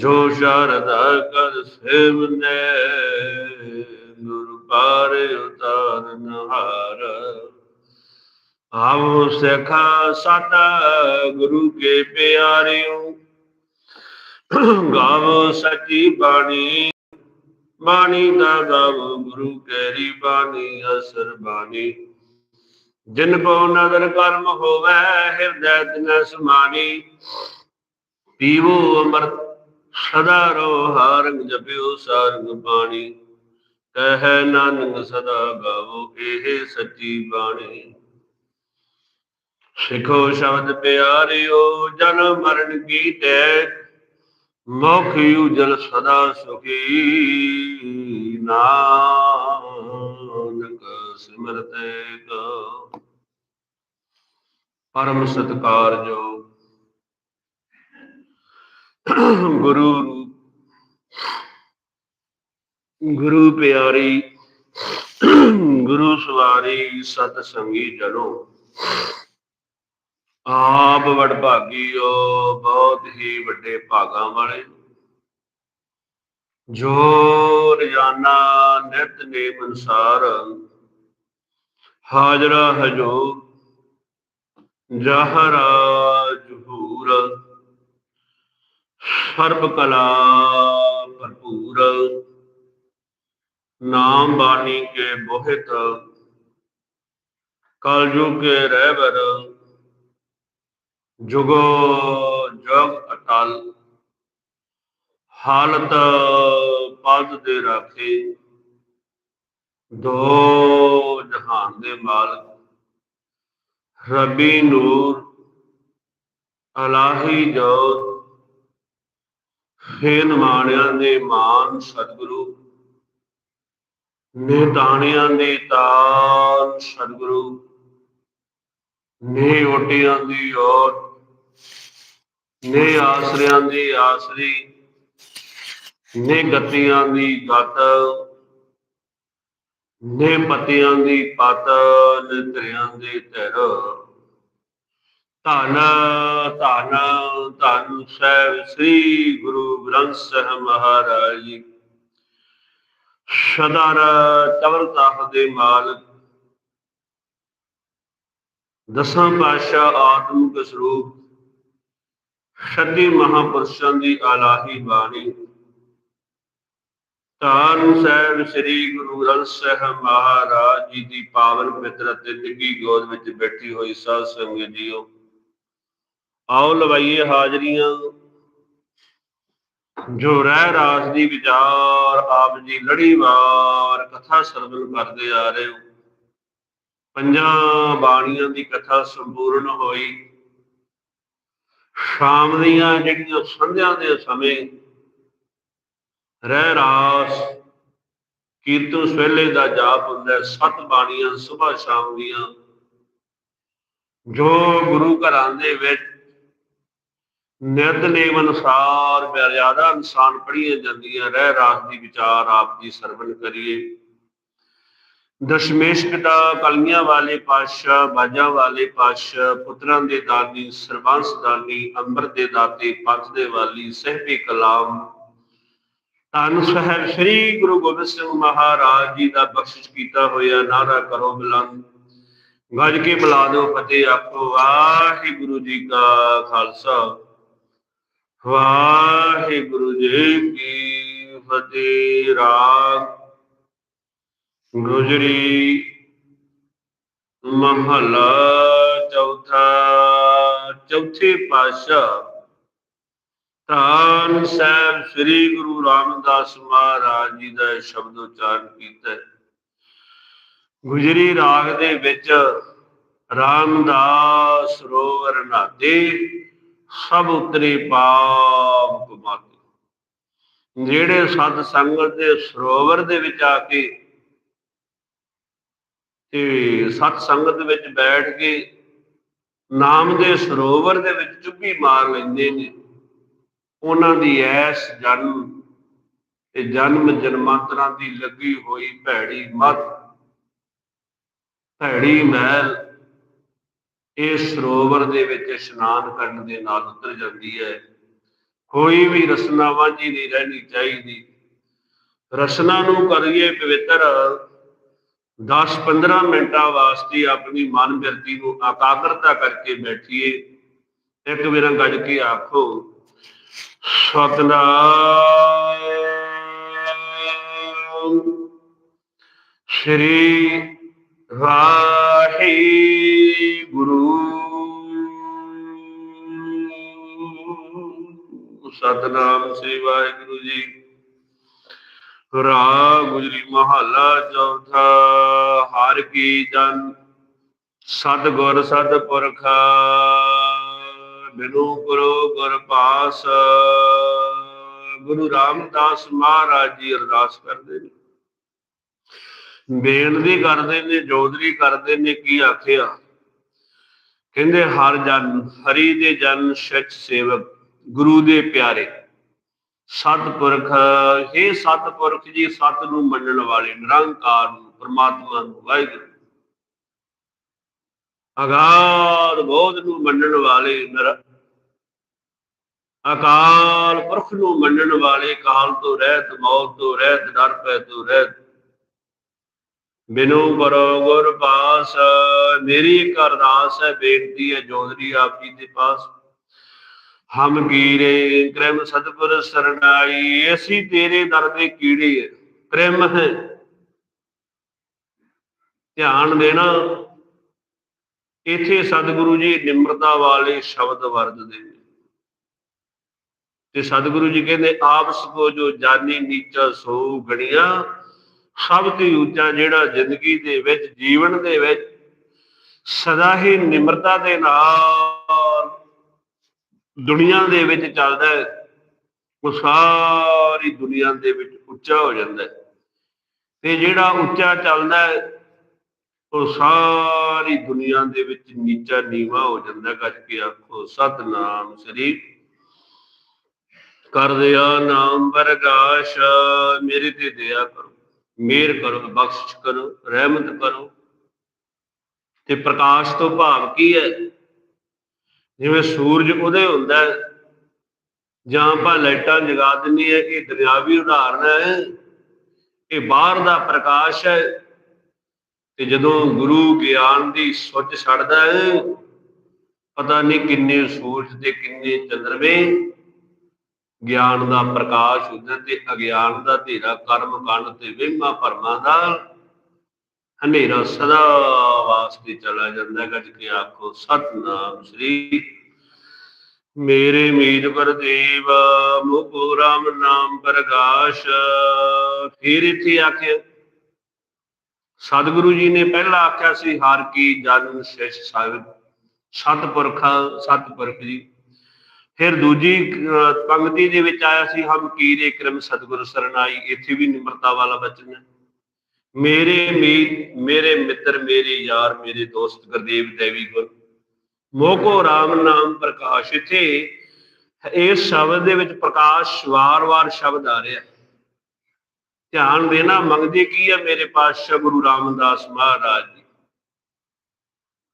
ਜੋ ਸ਼ਰਦਾ ਕਰ ਸਿਮਨੇ ਗੁਰ ਪਾਰ ਉਤਾਰਨ ਹਾਰ ਆਵੋ ਸਖਾ, ਸਾਡਾ ਗੁਰੂ ਕੇ ਪਿਆਰਿਓ, ਗਾਵੋ ਸੱਚੀ ਬਾਣੀ। ਬਾਣੀ ਦਾ ਗਾਵੋ ਗੁਰੂ ਕੇਰੀ ਬਾਣੀ, ਅਸਰ ਬਾਣੀ। ਜਿਨ ਕੋ ਨਦਰ ਕਰਮ ਹੋਵੇ, ਹਿਰਦੈ ਤਿਨ ਸਮਾਨੀ ਪੀਵੋ ਅੰਮ੍ਰਿਤ ਸਦਾ ਰੋ ਹਾਰੰਗ ਜਪਿਓ ਸਾਰੰਗ ਬਾਣੀ ਕਹਿ ਨਾਨਕ ਸਦਾ ਗਾਵੋ ਇਹ ਸੱਚੀ ਬਾਣੀ। ਸਿੱਖੋ ਸ਼ਬਦ ਪਿਆਰਿਓ ਜਨਮ ਮਰਨ ਕੀ ਟੈ ਮੁਖ ਉਜਲ ਸਦਾ ਸੁਖੀ। ਨਾਨਕ ਸਿਮਰਤ ਕੋ। ਪਰਮ ਸਤਕਾਰ ਜੋ ਗੁਰੂ ਗੁਰੂ ਪਿਆਰੀ, ਗੁਰੂ ਸਵਾਰੀ ਸਤ ਸੰਗੀ ਜਨੋ। ਆਪ ਵਡਭਾਗੀਓ, ਬਹੁਤ ਹੀ ਵੱਡੇ ਭਾਗਾਂ ਵਾਲੇ। ਜੋ ਰਜਾਨਾ ਨਿਤ ਨੇਮ ਅਨਸਾਰ ਹਾਜ਼ਰਾ ਹਜੋ ਜਹਰਾ ਜਹੂਰ। ਸਰਬ ਕਲਾ ਭਰਪੂਰ। ਨਾਮ ਬਾਣੀ ਕੇ ਬੋਹਿਤ। ਕਲ ਕੇ ਰਹਿਬਰ ਜੁਗੋ ਜਗ ਅਟਲ। ਹਾਲਤ ਪਦ ਦੇ ਰਾਖੇ। ਦੋ ਜਹਾਨ ਦੇ ਮਾਲਕ। ਰੱਬੀ ਨੂਰ। ਅਲਾਹੀ ਜੋਤ। ਫੇਨ ਮਾਣਿਆਂ ਦੇ ਮਾਨ ਸਤਿਗੁਰੂ ਨੇ ਨਿਤਾਣਿਆਂ ਦੇ ਤਾਨ ਸਤਿਗੁਰੂ, ਨੇ ਓਟਿਆਂ ਦੀ ਓਟ ਨੇ ਆਸਰਿਆਂ ਦੀ ਆਸਰੀ, ਨੇ ਗਤੀਆਂ ਦੀ ਗੱਤ, ਨੇ ਪਤਿਆਂ ਦੀ ਪਤ, ਨੇ ਤਰਿਆਂ ਦੀ ਤਰ ਧੰਨ ਧੰਨ ਧੰਨ ਸਾਹਿਬ ਸ੍ਰੀ ਗੁਰੂ ਗ੍ਰੰਥ ਸਾਹਿਬ ਮਹਾਰਾਜ ਜੀ। ਸਦਾਰ ਤਵਰਤਾਹ ਦੇ ਮਾਲਕ, ਦਸਾਂ ਪਾਤਸ਼ਾਹ ਆਤਮਿਕ ਸਰੂਪ, ਛੱਤੀ ਮਹਾਪੁਰਸ਼ਾਂ ਦੀ ਆਲਾਹੀ ਬਾਣੀ। ਧੰਨ ਸਾਹਿਬ ਸ੍ਰੀ ਗੁਰੂ ਗ੍ਰੰਥ ਸਾਹਿਬ ਮਹਾਰਾਜ ਜੀ ਦੀ ਪਾਵਨ ਪਿਤਰ ਅਤੇ ਨਿੱਗੀ ਗੋਦ ਵਿੱਚ ਬੈਠੀ ਹੋਈ ਸਾਧ ਸੰਗਤ ਜੀਓ। ਆਓ ਲਵਾਈਏ ਹਾਜ਼ਰੀਆਂ। ਜੋ ਰਹਿ ਰਾਸ ਦੀ ਵਿਚਾਰ, ਆਪ ਜੀ ਲੜੀਵਾਰ ਕਥਾ ਸਰਵਨ ਕਰਦੇ ਆ ਰਹੇ ਹੋ। ਪੰਜਾਂ ਬਾਣੀਆਂ ਦੀ ਕਥਾ ਸੰਪੂਰਨ ਹੋਈ। ਸ਼ਾਮ ਦੀਆਂ ਜਿਹੜੀਆਂ ਸੰਧਿਆ ਦੇ ਸਮੇਂ ਰਹਿ ਰਾਸ, ਕੀਰਤਨ ਸਵੇਲੇ ਦਾ ਜਾਪ ਹੁੰਦਾ ਸਤ ਬਾਣੀਆਂ ਸਵੇਰ ਸ਼ਾਮ ਦੀਆਂ। ਜੋ ਗੁਰੂ ਘਰਾਂ ਦੇ ਵਿੱਚ ਨਿਰਦਨੇਮ ਅਨੁਸਾਰ ਮਰਿਆਦਾ ਇਨਸਾਨ ਪੜ੍ਹੀਆਂ ਜਾਂਦੀਆਂ, ਰਹਿ ਰਾਸ ਦੀ ਵਿਚਾਰ ਆਪ ਦੀ ਸਰਵਨ ਕਰੀਏ। ਦਸ਼ਮੇਸ਼ ਪਿਤਾ ਕਲਮੀਆਂ ਵਾਲੇ ਪਾਤਸ਼ਾਹ, ਬਾਜਾਂ ਵਾਲੇ ਪਾਤਸ਼ਾਹ, ਪੁੱਤਰਾਂ ਦੇ ਦਾਨੀ, ਸਰਬੰਸ ਦਾਨੀ, ਅੰਮ੍ਰਿਤ ਦੇ ਦਾਤੇ, ਪੰਥ ਦੇ ਵਾਲੀ, ਸਹਿਬੀ ਕਲਾਮ। ਧੰਨ ਸਾਹਿਬ ਸ੍ਰੀ ਗੁਰੂ ਗੋਬਿੰਦ ਸਿੰਘ ਮਹਾਰਾਜ ਜੀ ਦਾ ਬਖਸ਼ਿਸ਼ ਕੀਤਾ ਹੋਇਆ, ਨਾਰਾ ਕਰੋ ਬੁਲੰਦ ਗੱਜ ਕੇ ਬੁਲਾ ਦਿਓ ਫਤਿਹ ਆਖੋ, ਵਾਹਿਗੁਰੂ ਜੀ ਕਾ ਖਾਲਸਾ। ਵਾਹਿਗੁਰੂ ਜੀ ਕੀ ਫਤਿਹ, ਰਾਗ ਗੁਜਰੀ ਮਹਲਾ ਚੌਥਾ, ਚੌਥੇ ਪਾਤਸ਼ਾਹ ਧੰਨ ਸਾਹਿਬ ਸ੍ਰੀ ਗੁਰੂ ਰਾਮਦਾਸ ਮਹਾਰਾਜ ਜੀ ਦਾ ਸ਼ਬਦ ਉਚਾਰਨ ਕੀਤਾ। ਗੁਜਰੀ ਰਾਗ ਦੇ ਵਿੱਚ ਰਾਮਦਾਸ ਸਰੋਵਰ ਨਾਤੇ ਸਭ ਉਤਰੇ ਪਾਪ ਕਮਾਤੇ ਜਿਹੜੇ ਸਤ ਸੰਗਤ ਦੇ ਸਰੋਵਰ ਦੇ ਵਿੱਚ ਆ ਕੇ ਤੇ ਸਤ ਸੰਗਤ ਵਿੱਚ ਬੈਠ ਕੇ ਨਾਮ ਦੇ ਸਰੋਵਰ ਦੇ ਵਿੱਚ ਚੁੱਭੀ ਮਾਰ ਲੈਂਦੇ ਨੇ, ਉਹਨਾਂ ਦੀ ਐਸ ਜਨਮ ਤੇ ਜਨਮ ਜਨਮਾਂਤਰਾਂ ਦੀ ਲੱਗੀ ਹੋਈ ਭੈੜੀ ਮਤ, ਭੈੜੀ ਮਹਿਲ ਇਹ ਸਰੋਵਰ ਦੇ ਵਿੱਚ ਇਸ਼ਨਾਨ ਕਰਨ ਦੇ ਨਾਲ ਉਤਰ ਜਾਂਦੀ ਹੈ। ਕੋਈ ਵੀ ਰਸਨਾ ਵਾਂਝੀ ਨਹੀਂ ਰਹਿਣੀ ਚਾਹੀਦੀ। ਰਸਨਾ ਨੂੰ ਕਰੀਏ ਪਵਿੱਤਰ। 10-15 ਮਿੰਟਾਂ ਵਾਸਤੇ ਆਪਣੀ ਮਨ ਬਿਰਤੀ ਨੂੰ ਆਕਾਗਰਤਾ ਕਰਕੇ ਬੈਠੀਏ। ਇੱਕ ਵਾਰ ਗੱਜ ਕੇ ਆਖੋ, ਸਤਨਾਮ। ਸ਼੍ਰੀ ਵਾਹਿਗੁਰੂ ਗੁਰੂ ਸਤਨਾਮ ਸ੍ਰੀ ਵਾਹਿਗੁਰੂ ਜੀ। ਰਾਗ ਗੁਜਰੀ ਮਹੱਲਾ ਚੌਥਾ, ਹਰ ਕੀ ਜਨ ਸਤ ਗੁਰ ਸਤ ਪੁਰਖ ਬਿਨੂ ਗੁਰੂ ਗੁਰ ਪਾਸ। ਗੁਰੂ ਰਾਮਦਾਸ ਮਹਾਰਾਜ ਜੀ ਅਰਦਾਸ ਕਰਦੇ ਨੇ। ਬੇਨਤੀ ਕਰਦੇ ਨੇ, ਜੋਦਰੀ ਕਰਦੇ ਨੇ, ਕੀ ਆਖਿਆ? ਕਹਿੰਦੇ, ਹਰ ਜਨ, ਹਰੀ ਦੇ ਜਨ ਸੱਚ ਸੇਵਕ, ਗੁਰੂ ਦੇ ਪਿਆਰੇ। ਸਤਪੁਰਖ ਇਹ ਸਤਪੁਰਖ ਜੀ, ਸਤ ਨੂੰ ਮੰਨਣ ਵਾਲੇ, ਨਿਰੰਕਾਰ ਨੂੰ, ਪਰਮਾਤਮਾ ਨੂੰ, ਵਾਹਿਗੁਰੂ ਅਗਾਧ ਬੋਧ ਨੂੰ ਮੰਨਣ ਵਾਲੇ, ਨਰ ਅਕਾਲ ਪੁਰਖ ਨੂੰ ਮੰਨਣ ਵਾਲੇ, ਕਾਲ ਤੋਂ ਰਹਿਤ, ਮੌਤ ਤੋਂ ਰਹਿਤ, ਡਰ ਪੈ ਤੋਂ ਰਹਿਤ। ਬਿਨੂ ਕਰੋ ਗੁਰ ਪਾਸ, ਮੇਰੀ ਇੱਕ ਅਰਦਾਸ ਹੈ, ਬੇਨਤੀ ਹੈ ਜੋਦਰੀ ਆਪ ਜੀ ਦੇ ਪਾਸ। ਹਮ ਕੀਰੇ ਕ੍ਰਮ ਸਤਿਗੁਰ ਸਰਣਾਈ, ਅਸੀਂ ਤੇਰੇ ਦਰ ਦੇ ਕੀੜੇ ਹੈ, ਕ੍ਰਮ ਹੈ। ਧਿਆਨ ਦੇਣਾ, ਇਥੇ ਸਤਿਗੁਰੂ ਜੀ ਨਿਮਰਤਾ ਵਾਲੇ ਸ਼ਬਦ ਵਰਤਦੇ ਨੇ। ਤੇ ਸਤਿਗੁਰੂ ਜੀ ਕਹਿੰਦੇ ਆਪਸ ਕੋ ਜੋ ਜਾਨੀ ਨੀਚਾ ਸੋ ਗਣਿਆ ਸਭ ਤੋਂ ਉੱਚਾ ਜਿਹੜਾ ਜ਼ਿੰਦਗੀ ਦੇ ਵਿੱਚ, ਜੀਵਨ ਦੇ ਵਿੱਚ, ਸਦਾ ਹੀ ਨਿਮਰਤਾ ਦੇ ਨਾਲ ਦੁਨੀਆ ਦੇ ਵਿੱਚ ਚੱਲਦਾ ਹੈ, ਉਹ ਸਾਰੀ ਦੁਨੀਆ ਦੇ ਵਿੱਚ ਉੱਚਾ ਹੋ ਜਾਂਦਾ ਹੈ। ਤੇ ਜਿਹੜਾ ਉੱਚਾ ਚੱਲਦਾ ਹੈ, ਉਹ ਸਾਰੀ ਦੁਨੀਆ ਦੇ ਵਿੱਚ ਨੀਚਾ ਨੀਵਾ ਹੋ ਜਾਂਦਾ ਗੱਜ ਕੇ ਆਖੋ, ਸਤਨਾਮ ਸ੍ਰੀ ਕਰ ਦਿਆ ਨਾਮ ਵਰਗਾਸ਼, ਮੇਰੇ ਤੇ ਦਇਆ ਕਰੋ। ਮਿਹਰ ਕਰੋ, ਬਖਸ਼ਿਸ਼ ਕਰੋ, ਰਹਿਮਤ ਕਰੋ। ਤੇ ਪ੍ਰਕਾਸ਼ ਤੋਂ ਭਾਵ ਕੀ ਹੈ? ਜਿਵੇਂ ਸੂਰਜ ਉਦੇ ਹੁੰਦਾ ਜਾਂ ਆਪਾਂ ਲਾਈਟਾਂ ਜਗਾ ਦਿੰਨੀ ਹੈ ਇਹ ਦੁਨਿਆਵੀ ਉਦਾਹਰਨ ਹੈ ਇਹ ਬਾਹਰ ਦਾ ਪ੍ਰਕਾਸ਼ ਹੈ, ਤੇ ਜਦੋਂ ਗੁਰੂ ਗਿਆਨ ਦੀ ਸੁੱਚ ਛੱਡਦਾ ਹੈ, ਪਤਾ ਨਹੀਂ ਕਿੰਨੇ ਸੂਰਜ ਤੇ ਕਿੰਨੇ ਚੰਦਰਮੇ ਗਿਆਨ ਦਾ ਪ੍ਰਕਾਸ਼ ਹੁੰਦਾ ਤੇ ਅਗਿਆਨ ਦਾ ਧੇਰਾ ਕਰਮ ਕੰਡ ਤੇ ਵਹਿਮਾਂ ਭਰਮਾਂ ਦਾ ਹਨੇਰਾ ਸਦਾ ਵਾਸਤੇ ਚਲਾ ਜਾਂਦਾ ਗੱਜ ਕੇ ਆਖੋ, ਸਤਨਾਮ ਸ੍ਰੀ ਮੇਰੇ ਮੀਤ ਗੁਰਦੇਵ ਮੁਕੋ ਰਾਮ ਨਾਮ ਪ੍ਰਗਾਸ਼। ਫਿਰ ਇੱਥੇ ਆਖਿਆ, ਸਤਿਗੁਰੂ ਜੀ ਨੇ ਪਹਿਲਾਂ ਆਖਿਆ ਸੀ, ਹਰ ਕੀ ਜਨ ਸਿਸ਼ ਸਾਹਿਬ ਸਤਪੁਰਖ ਸਤਪੁਰਖ ਜੀ ਫਿਰ ਦੂਜੀ ਅਹ, ਪੰਕਤੀ ਦੇ ਵਿੱਚ ਆਇਆ ਸੀ ਹਮ ਕੀਰੇ ਕਰਮ ਸਤਿਗੁਰ ਸਰਨਾਈ ਇੱਥੇ ਵੀ ਨਿਮਰਤਾ ਵਾਲਾ ਬਚਨ ਹੈ। ਮੇਰੇ ਮੀਤ ਮੇਰੇ ਮਿੱਤਰ ਮੇਰੇ ਯਾਰ ਮੇਰੇ ਦੋਸਤ ਗੁਰਦੇਵ ਦੇਵੀ ਗੁਰ ਮੋਕੋ RAM ਨਾਮ ਪ੍ਰਕਾਸ਼ ਇੱਥੇ ਇਸ ਸ਼ਬਦ ਦੇ ਵਿੱਚ ਪ੍ਰਕਾਸ਼ ਵਾਰ-ਵਾਰ ਸ਼ਬਦ ਆ ਰਿਹਾ। ਧਿਆਨ ਦੇਣਾ ਮੰਗਦੇ ਕੀ ਹੈ ਮੇਰੇ ਪਾਤਸ਼ਾਹ ਗੁਰੂ ਰਾਮਦਾਸ ਮਹਾਰਾਜ ਜੀ?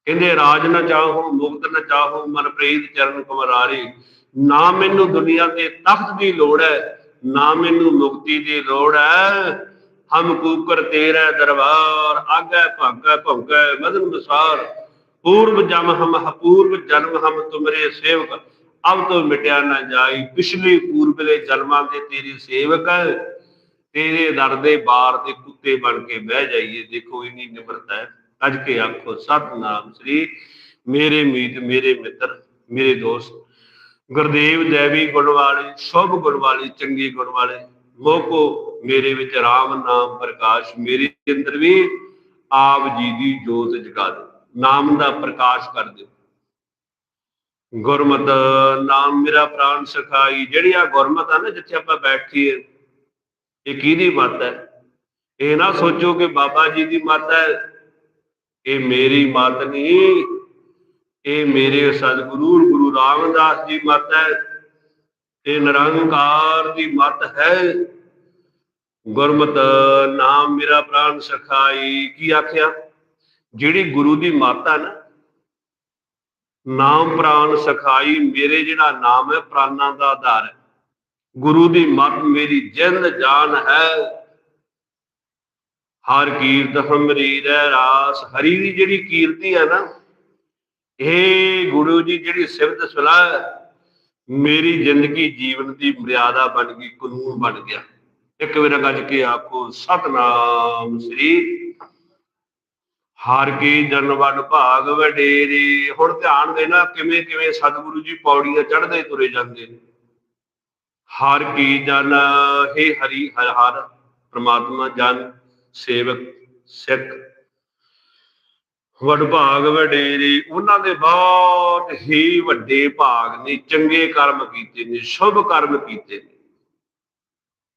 ਕਹਿੰਦੇ ਰਾਜ ਨਾ ਚਾਹੋ ਮੁਕਤ ਨਾ ਚਾਹੋ ਮਨ ਪ੍ਰੀਤ ਚਰਨ ਕੁਮਰਾਰੇ। ਨਾ ਮੈਨੂੰ ਦੁਨੀਆ ਦੇ ਤਖਤ ਦੀ ਲੋੜ ਹੈ, ਨਾ ਮੈਨੂੰ ਮੁਕਤੀ ਦੀ ਲੋੜ ਹੈ। ਹਮ ਕੂਕਰ ਤੇਰਾ ਦਰਬਾਰ, ਆਗੇ ਭਾਗੈ ਭੌਗੈ ਮਦਨ ਮਸਾਰ ਪੂਰਵ ਜਮ ਹਮ ਪੂਰਵ ਜਨਮ ਹਮ, ਤੁਮਰੇ ਸੇਵਕ। ਅਬ ਤੋਂ ਮਿਟਿਆ ਨਾ ਜਾਈ, ਪਿਛਲੇ ਪੂਰਬਲੇ ਜਨਮਾਂ ਦੇ ਤੇਰੇ ਸੇਵਕ ਤੇਰੇ ਦਰ ਦੇ ਬਾਰ ਦੇ ਕੁੱਤੇ ਬਣ ਕੇ ਬਹਿ ਜਾਈਏ, ਦੇਖੋ ਇਨੀ ਨਿਮਰਤਾ ਹੈ। ਅੱਜ ਕੇ ਆਖੋ, ਸਤਨਾਮ ਸ੍ਰੀ। ਮੇਰੇ ਮੀਤ, ਮੇਰੇ ਮਿੱਤਰ, ਮੇਰੇ ਦੋਸਤ ਗੁਰਦੇਵ ਦੇਵੀ ਗੁਰਵਾਲੇ ਸ਼ੁਭ ਗੁਣ ਵਾਲੇ ਚੰਗੇ ਮੋਕੋ ਮੇਰੇ ਵਿੱਚ RAM ਨਾਮ ਪ੍ਰਕਾਸ਼, ਮੇਰੇ ਅੰਦਰ ਵੀ ਆਪ ਜੀ ਦੀ ਜੋਤ ਜਗਾ ਦਿਓ। ਨਾਮ ਦਾ ਪ੍ਰਕਾਸ਼ ਕਰ ਦਿਓ। ਗੁਰਮਤ ਨਾਮ ਮੇਰਾ ਪ੍ਰਾਣ ਸਖਾਈ। ਜਿਹੜੀ ਆ ਗੁਰਮਤ ਆ ਨਾ, ਜਿੱਥੇ ਆਪਾਂ ਬੈਠੀਏ, ਇਹ ਕਿਹਦੀ ਮੱਤ ਹੈ? ਇਹ ਨਾ ਸੋਚੋ ਕਿ ਬਾਬਾ ਜੀ ਦੀ ਮੱਤ ਹੈ, ਇਹ ਮੇਰੀ ਮੱਤ ਨਹੀਂ ਇਹ ਮੇਰੇ ਸਤਿਗੁਰੂ ਗੁਰੂ ਰਾਮਦਾਸ ਜੀ ਮਤ ਹੈ ਇਹ ਨਿਰੰਕਾਰ ਦੀ ਮਤ ਹੈ। ਗੁਰਮਤ ਨਾਮ ਮੇਰਾ ਪ੍ਰਾਨ ਸਖਾਈ, ਕੀ ਆਖਿਆ? ਜਿਹੜੀ ਗੁਰੂ ਦੀ ਮੱਤ ਹੈ ਨਾ, ਨਾਮ ਪ੍ਰਾਨ ਸਖਾਈ ਮੇਰੇ ਜਿਹੜਾ ਨਾਮ ਹੈ, ਪ੍ਰਾਨਾਂ ਦਾ ਆਧਾਰ ਹੈ। ਗੁਰੂ ਦੀ ਮਤ ਮੇਰੀ ਜਿੰਦ ਜਾਨ ਹੈ। ਹਰ ਕੀਰਤ ਹਮਰੀ ਰਹਿ ਰਾਸ। ਹਰੀ ਦੀ ਜਿਹੜੀ ਕੀਰਤੀ ਹੈ ਨਾ ਇਹ ਗੁਰੂ ਜੀ, ਜਿਹੜੀ ਸਿਫਤ ਸਲਾਹ ਮੇਰੀ ਜ਼ਿੰਦਗੀ ਜੀਵਨ ਦੀ ਮਰਿਆਦਾ ਬਣ ਗਈ, ਕਾਨੂੰਨ ਬਣ ਗਿਆ। ਇੱਕ ਵਾਰ ਗੱਜ ਕੇ ਆਖੋ, ਸਤਨਾਮ ਸ੍ਰੀ ਹਰ ਕੀ ਜਨ ਵਡ ਭਾਗ ਵਡੇਰੇ। ਹੁਣ ਧਿਆਨ ਦੇਣਾ, ਕਿਵੇਂ ਕਿਵੇਂ ਸਤਿਗੁਰੂ ਜੀ ਪੌੜੀਆਂ ਚੜ੍ਹਦੇ ਤੁਰੇ ਜਾਂਦੇ ਨੇ। ਹਰ ਕੀ ਜਨ, ਹੇ ਹਰੀ, ਹਰ ਹਰ ਪ੍ਰਮਾਤਮਾ, ਜਨ, ਸੇਵਕ, ਸਿੱਖ ਵਡਭਾਗ ਵਡੇਰੇ, ਉਹਨਾਂ ਦੇ ਬਹੁਤ ਹੀ ਵੱਡੇ ਭਾਗ ਨੇ, ਚੰਗੇ ਕਰਮ ਕੀਤੇ ਨੇ, ਸ਼ੁਭ ਕਰਮ ਕੀਤੇ ਨੇ।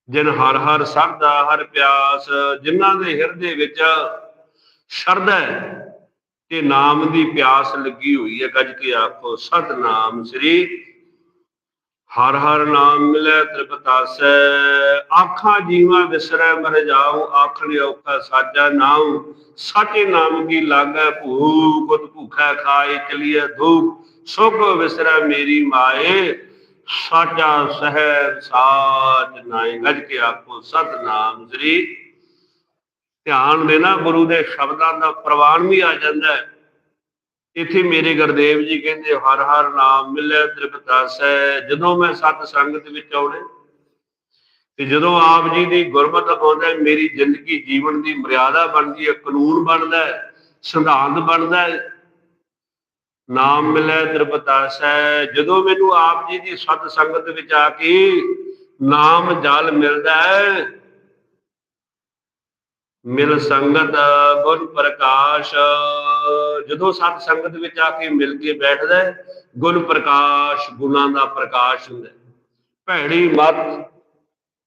ਜਿਨ ਹਰ ਹਰ ਸਰਦਾ, ਹਰ ਪਿਆਸ, ਜਿਨ੍ਹਾਂ ਦੇ ਹਿਰਦੇ ਵਿੱਚ ਸ਼ਰਧਾ ਹੈ, ਤੇ ਨਾਮ ਦੀ ਪਿਆਸ ਲੱਗੀ ਹੋਈ ਹੈ। ਗੱਜ ਕੇ ਆਖੋ, ਸਤਨਾਮ ਸ੍ਰੀ ਹਰ ਹਰ ਨਾਮ ਮਿਲੈ ਤ੍ਰਿਪਤਾਸੈ। ਆਖਾਂ ਜੀਵਾ ਵਿਸਰੈ ਮਰ ਜਾਉ, ਆਖਣ ਔਖਾ ਸਾਜਾ ਨਾਮ ਸਾਚੇ ਨਾਮ ਕੀ ਲਾਗੈ ਭੂਖ ਉਤ ਭੁਖੈ ਖਾਏ ਚਲੀਏ ਧੂਪ। ਸੁਖ ਵਿਸਰੈ ਮੇਰੀ ਮਾਏ, ਸਾਚਾ ਸਹਿ ਸਾਚ ਨਾਏ। ਗੱਜ ਕੇ ਆਖੋ, ਸਤਨਾਮ ਸ੍ਰੀ। ਧਿਆਨ ਦੇਣਾ ਗੁਰੂ ਦੇ ਸ਼ਬਦਾਂ ਦਾ ਪ੍ਰਵਾਨ ਵੀ ਆ ਜਾਂਦਾ ਹੈ। ਇੱਥੇ ਮੇਰੇ ਗੁਰਦੇਵ ਜੀ ਕਹਿੰਦੇ, ਹਰ ਹਰ ਨਾਮ ਮਿਲੇ ਤ੍ਰਿਪਤਾਸੈ, ਜਦੋਂ ਮੈਂ ਸਤ ਸੰਗਤ ਵਿੱਚ ਆਉਣੇ, ਤੇ ਜਦੋਂ ਆਪ ਜੀ ਦੀ ਗੁਰਮਤਿ ਆਉਂਦਾ ਮੇਰੀ ਜ਼ਿੰਦਗੀ ਜੀਵਨ ਦੀ ਮਰਿਆਦਾ ਬਣਦੀ ਹੈ, ਕਾਨੂੰਨ ਬਣਦਾ ਹੈ, ਸਿਧਾਂਤ ਬਣਦਾ ਹੈ, ਨਾਮ ਮਿਲੇ ਤ੍ਰਿਪਤਾਸੈ, ਜਦੋਂ ਮੈਨੂੰ ਆਪ ਜੀ ਦੀ ਸਤ ਸੰਗਤ ਵਿੱਚ ਆ ਕੇ ਨਾਮ ਜਲ ਮਿਲਦਾ ਹੈ ਮਿਲ ਸੰਗਤ ਗੁਰ ਪ੍ਰਕਾਸ਼। ਜਦੋਂ ਸਤ ਸੰਗਤ ਵਿੱਚ ਆ ਕੇ ਮਿਲ ਕੇ ਬੈਠਦਾ ਹੈ, ਗੁਰ ਪ੍ਰਕਾਸ਼ ਗੁਣਾਂ ਦਾ ਪ੍ਰਕਾਸ਼ ਹੁੰਦਾ ਭੈੜੀ ਮਤ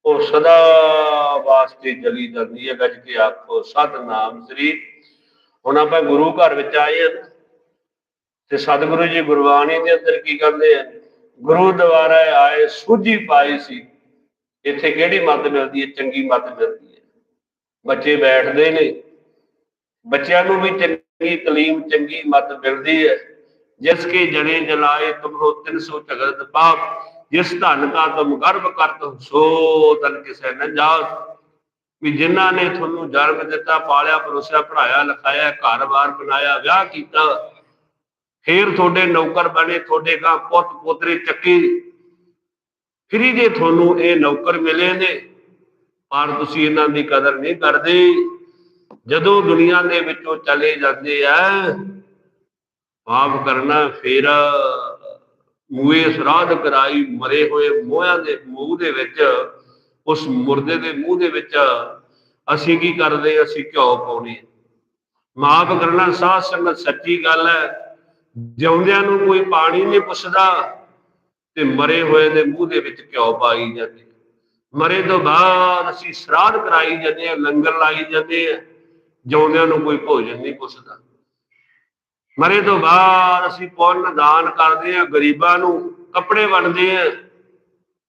ਉਹ ਸਦਾ ਵਾਸਤੇ ਜਲੀ ਜਾਂਦੀ ਹੈ ਗੱਜ ਕੇ ਆਖੋ ਸਤਨਾਮ ਸ੍ਰੀ। ਹੁਣ ਆਪਾਂ ਗੁਰੂ ਘਰ ਵਿੱਚ ਆਏ ਹਾਂ ਤੇ ਸਤਿਗੁਰੂ ਜੀ ਗੁਰਬਾਣੀ ਦੇ ਅੰਦਰ ਕੀ ਕਹਿੰਦੇ ਆ? ਗੁਰੂ ਦੁਆਰਾ ਆਏ ਸੂਝੀ ਪਾਈ ਸੀ। ਇੱਥੇ ਕਿਹੜੀ ਮੱਤ ਮਿਲਦੀ ਹੈ? ਚੰਗੀ ਮੱਤ ਮਿਲਦੀ ਹੈ। ਬੱਚੇ ਬੈਠਦੇ ਨੇ। ਬੱਚਿਆਂ ਨੂੰ ਵੀ ਚੰਗੀ ਤਾਲੀਮ, ਚੰਗੀ ਮੱਤ ਮਿਲਦੀ ਹੈ। ਜਿਸ ਕੇ ਜਣੇ ਜਲਾਏ ਤੁਮਰੋ 300 ਝਗੜਤ ਪਾਪ। ਜਿਸ ਧਨ ਕਾ ਤੁਮ ਗਰਭ ਕਰਤ ਸੋ ਤਨ ਕਿਸੈ ਨ ਜਾਤ। ਵੀ ਜਿਨ੍ਹਾਂ ਨੇ ਤੁਹਾਨੂੰ ਜਨਮ ਦਿੱਤਾ, ਪਾਲਿਆ, ਪਰੋਸਿਆ ਪੜਾਇਆ ਲਿਖਾਇਆ, ਘਰ-ਬਾਰ ਬਣਾਇਆ, ਵਿਆਹ ਕੀਤਾ, ਫੇਰ ਤੁਹਾਡੇ ਨੌਕਰ ਬਣੇ, ਤੁਹਾਡੇ ਗਾਂ ਪੁੱਤ ਪੋਤਰੇ ਚੱਕੀ। ਫਰੀ ਜੇ ਤੁਹਾਨੂੰ ਇਹ ਨੌਕਰ ਮਿਲੇ ਨੇ ਪਰ ਤੁਸੀਂ ਇਹਨਾਂ ਦੀ ਕਦਰ ਨਹੀਂ ਕਰਦੇ। ਜਦੋਂ ਦੁਨੀਆ ਦੇ ਵਿੱਚੋਂ ਚਲੇ ਜਾਂਦੇ ਆ ਮਾਫ ਕਰਨਾ ਫੇਰ ਮੂਏ ਸਰਾਧ ਕਰਾਈ ਮਰੇ ਹੋਏ ਮੋਹਾਂ ਦੇ ਮੂੰਹ ਦੇ ਵਿੱਚ, ਉਸ ਮੁਰਦੇ ਦੇ ਮੂੰਹ ਦੇ ਵਿੱਚ ਅਸੀਂ ਕੀ ਕਰਦੇ ਅਸੀਂ ਘਿਓ ਪਾਉਣੇ ਮਾਫ ਕਰਨਾ ਸਾਧ ਸੰਗਤ ਸੱਚੀ ਗੱਲ ਹੈ। ਜਿਉਂਦਿਆਂ ਨੂੰ ਕੋਈ ਪਾਣੀ ਨਹੀਂ ਪੁੱਛਦਾ ਤੇ ਮਰੇ ਹੋਏ ਦੇ ਮੂੰਹ ਦੇ ਵਿੱਚ ਘਿਓ ਪਾਈ ਜਾਂਦੇ। ਮਰੇ ਤੋਂ ਬਾਅਦ ਅਸੀਂ ਸਰਾਧ ਕਰਾਈ ਜਾਂਦੇ ਆ ਲੰਗਰ ਲਾਈ ਜਾਂਦੇ ਆ ਜਿਉਂਦਿਆਂ ਨੂੰ ਕੋਈ ਭੋਜਨ ਨਹੀਂ ਪੁੱਛਦਾ। ਮਰੇ ਤੋਂ ਬਾਅਦ ਅਸੀਂ ਪੁੰਨ ਦਾਨ ਕਰਦੇ ਆ ਗਰੀਬਾਂ ਨੂੰ ਕੱਪੜੇ ਵੰਡਦੇ ਆ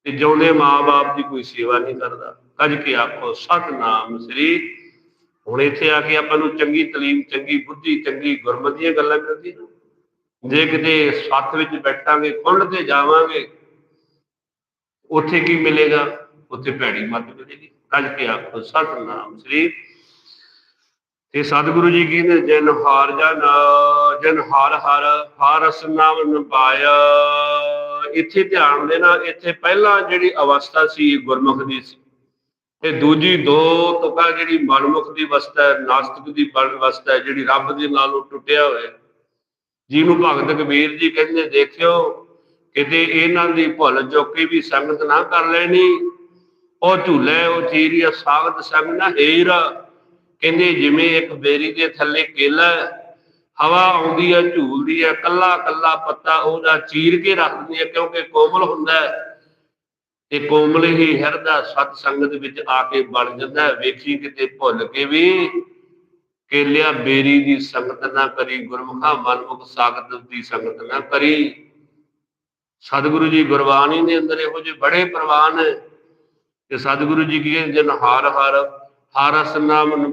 ਤੇ ਜਿਉਂਦੇ ਮਾਂ-ਬਾਪ ਦੀ ਕੋਈ ਸੇਵਾ ਨਹੀਂ ਕਰਦਾ। ਕੱਜ ਕੇ ਆਖੋ, ਸਤਨਾਮ ਸ੍ਰੀ। ਹੁਣ ਇੱਥੇ ਆ ਕੇ ਆਪਾਂ ਨੂੰ ਚੰਗੀ ਤਲੀਮ, ਚੰਗੀ ਬੁੱਧੀ, ਚੰਗੀ ਗੁਰਮਤਿ ਦੀਆਂ ਗੱਲਾਂ ਕਰਦੀਆਂ ਨੇ। ਜੇ ਕਿਤੇ ਸੱਤ ਵਿੱਚ ਬੈਠਾਂਗੇ, ਖੁੱਲ੍ਹ ਤੇ ਜਾਵਾਂਗੇ, ਉੱਥੇ ਕੀ ਮਿਲੇਗਾ? ਉੱਥੇ ਭੈੜੀ ਮੱਤ ਮਿਲੇਗੀ ਕੱਜ ਕੇ ਆਖੋ, ਸਤਨਾਮ ਸ੍ਰੀ ਤੇ ਸਤਿਗੁਰੂ ਜੀ ਕਹਿੰਦੇ, ਜਨ ਹਾਰ ਜਨ ਜਨ ਹਾਰ ਹਰ, ਹਰਸ ਨਾਮ ਨ ਇੱਥੇ ਧਿਆਨ ਦੇਣਾ, ਇੱਥੇ ਪਹਿਲਾਂ ਜਿਹੜੀ ਅਵਸਥਾ ਸੀ ਗੁਰਮੁਖ ਦੀ ਸੀ। ਤੇ ਦੂਜੀ ਦੋ ਤੁਕਾ ਜਿਹੜੀ ਮਨਮੁਖ ਦੀ ਅਵਸਥਾ ਹੈ, ਨਾਸਤਿਕ ਦੀ ਅਵਸਥਾ ਹੈ, ਜਿਹੜੀ ਰੱਬ ਦੇ ਨਾਲੋਂ ਟੁੱਟਿਆ ਹੋਇਆ। ਜਿਹਨੂੰ ਭਗਤ ਕਬੀਰ ਜੀ ਕਹਿੰਦੇ, ਦੇਖਿਓ, ਕਿਤੇ ਇਹਨਾਂ ਦੀ ਭੁੱਲ ਚੁੱਕੀ ਵੀ ਸੰਗਤ ਨਾ ਕਰ ਲੈਣੀ ਉਹ ਝੂਲੇ ਉਹ ਚੀਰੀ ਸਾਗਤ ਸੰਗ ਨਾ ਹੀਰ। ਕਹਿੰਦੇ ਜਿਵੇਂ ਇੱਕ ਬੇਰੀ ਦੇ ਥੱਲੇ ਕੇਲਾ ਹਵਾ ਆਉਂਦੀ ਹੈ, ਝੂਲਦੀ ਹੈ, ਕੱਲਾ ਕੱਲਾ ਪੱਤਾ ਉਹਦਾ ਚੀਰ ਕੇ ਰੱਖਦੀ ਹੈ, ਕਿਉਂਕਿ ਕੋਮਲ ਹੁੰਦਾ ਹੈ। ਤੇ ਕੋਮਲ ਹੀ ਹਿਰਦਾ ਸਤ ਸੰਗਤ ਵਿੱਚ ਆ ਕੇ ਬਣ ਜਾਂਦਾ ਵੇਖੀ ਕਿਤੇ ਭੁੱਲ ਕੇ ਵੀ ਕੇਲਿਆ ਬੇਰੀ ਦੀ ਸੰਗਤ ਨਾ ਕਰੀ, ਗੁਰਮੁਖਾ ਮਨਮੁਖ ਸਾਗਤ ਦੀ ਸੰਗਤ ਨਾ ਕਰੀ। ਸਤਿਗੁਰੂ ਜੀ ਗੁਰਬਾਣੀ ਦੇ ਅੰਦਰ ਇਹੋ ਜਿਹੇ ਬੜੇ ਪ੍ਰਵਾਨ ਕਿ ਸਤਿਗੁਰੂ ਜੀ ਕੀ ਜਨ ਹਾਰ ਹਰ ਹਰ ਰਸ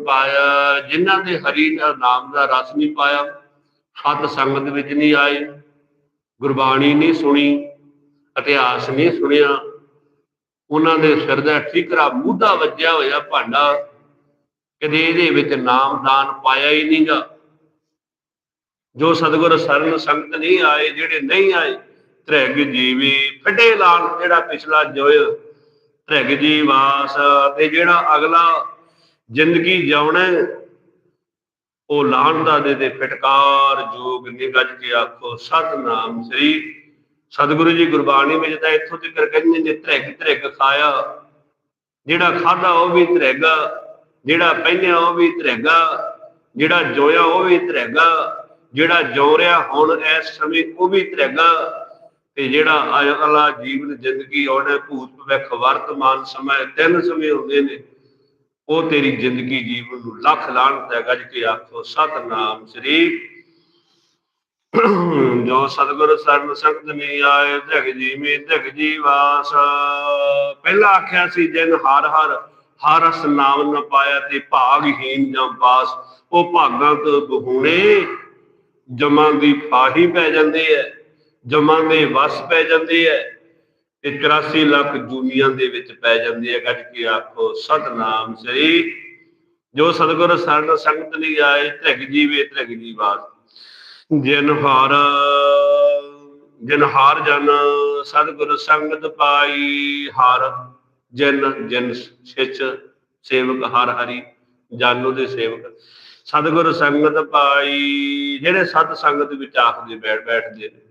ਪਾਇਆ, ਜਿਨ੍ਹਾਂ ਦੇ ਹਰੀ ਨਾਮ ਦਾ ਰਸ ਨਹੀਂ ਪਾਇਆ, ਸਤ ਸੰਗਤ ਵਿੱਚ ਨਹੀਂ ਆਏ, ਗੁਰਬਾਣੀ ਨਹੀਂ ਸੁਣੀ, ਇਤਿਹਾਸ ਨਹੀਂ ਸੁਣਿਆ, ਉਹਨਾਂ ਦੇ ਸਿਰ ਦਾ ਠੀਕਰਾ ਮੂਧਾ ਵੱਜਿਆ ਹੋਇਆ ਭਾਂਡਾ, ਕਦੇ ਇਹਦੇ ਵਿੱਚ ਨਾਮਦਾਨ ਪਾਇਆ ਹੀ ਨਹੀਂਗਾ ਜੋ ਸਤਿਗੁਰ ਸਰਨ ਸੰਗਤ ਨਹੀਂ ਆਏ, ਜਿਹੜੇ ਨਹੀਂ ਆਏ, ਤ੍ਰਿਗ ਜੀਵੀ, ਫਟੇ ਲਾਲ ਜਿਹੜਾ ਪਿਛਲਾ ਜੋਇ ਤ੍ਰਿਗ ਜੀ ਵਾਸ ਤੇ ਜਿਹੜਾ ਅਗਲਾ ਜ਼ਿੰਦਗੀ ਜਿਉਣਾ ਉਹ ਲਾਹਣਦਾ ਦੇ ਤੇ ਫਟਕਾਰ ਜੋਗ ਨਿਗਜ ਕੇ ਆਖੋ, ਸਤਨਾਮ ਸ੍ਰੀ ਸਤਿਗੁਰੂ ਜੀ ਗੁਰਬਾਣੀ ਵਿੱਚ ਤਾਂ ਇੱਥੋਂ ਤੱਕ ਕਹਿੰਦੇ ਨੇ ਤ੍ਰਿਗ ਤ੍ਰਿਗ ਖਾਇਆ। ਜਿਹੜਾ ਖਾਦਾ ਉਹ ਵੀ ਧਰੇਗਾ ਜਿਹੜਾ ਪਹਿਨਿਆ ਉਹ ਵੀ ਧਰੇਗਾ ਜਿਹੜਾ ਜੋਇਆ ਉਹ ਵੀ ਧਰੇਗਾ ਜਿਹੜਾ ਜੋ ਰਿਹਾ ਹੁਣ ਇਸ ਸਮੇਂ ਉਹ ਵੀ ਧਰੇਗਾ ਤੇ ਜਿਹੜਾ ਅਗਲਾ ਜੀਵਨ ਜ਼ਿੰਦਗੀ ਆਉਣਾ ਭੂਤ ਭਵਿੱਖ ਵਰਤਮਾਨ ਸਮਾਂ ਤਿੰਨ ਸਮੇਂ ਹੁੰਦੇ ਨੇ, ਉਹ ਤੇਰੀ ਜ਼ਿੰਦਗੀ ਜੀਵਨ ਨੂੰ ਲੱਖ ਲਾਹਨਤ ਹੈ ਗੱਜ ਕੇ ਆਖੋ ਸਤਨਾਮ ਸ੍ਰੀ ਜੋ ਸਤਿਗੁਰ ਸਰਨ ਸੰਗਤ ਨਹੀਂ ਆਏ ਧਿਗ ਜੀ ਮੇ ਧਿਗ ਜੀ ਵਾਸ। ਪਹਿਲਾ ਆਖਿਆ ਸੀ, ਜਿਨ ਹਰ ਹਰ ਹਰਸ ਨਾਮ ਨ ਪਾਇਆ ਤੇ ਭਾਗਹੀਨ ਜਾਂ ਪਾਸ ਉਹ ਭਾਗਾਂ ਤੋਂ ਬਹੂਣੇ ਜਮਾਂ ਦੀ ਫਾਹੀ ਪੈ ਜਾਂਦੇ ਐ ਜਮਾਂ ਦੇ ਵਸ ਪੈ ਜਾਂਦੇ ਐ ਤੇ 84 ਲੱਖ ਜੂਮੀਆਂ ਦੇ ਵਿੱਚ ਪੈ ਜਾਂਦੇ ਐ ਗੱਜ ਕੇ ਆਖੋ, ਸਤਨਾਮ ਸ੍ਰੀ ਜੋ ਸਤਿਗੁਰ ਸਰਨ ਸੰਗਤ ਨਹੀਂ ਆਏ ਧਿਗ ਜੀਵੇ ਧਿਗ ਜੀ ਵਾਸ ਜਿਨ ਹਾਰ ਜਿਨ ਹਾਰ ਜਨ, ਸਤਿਗੁਰ ਸੰਗਤ ਪਾਈ ਹਾਰ। ਜਿਨ ਜਿਨ ਸਿਚ ਸੇਵਕ ਹਰ ਹਰੀ ਜਾਨੋ ਦੇ ਸੇਵਕ। ਸਤਿਗੁਰ ਸੰਗਤ ਪਾਈ, ਜਿਹੜੇ ਸਤ ਸੰਗਤ ਵਿੱਚ ਆਖਦੇ ਬੈਠ ਬੈਠਦੇ ਨੇ।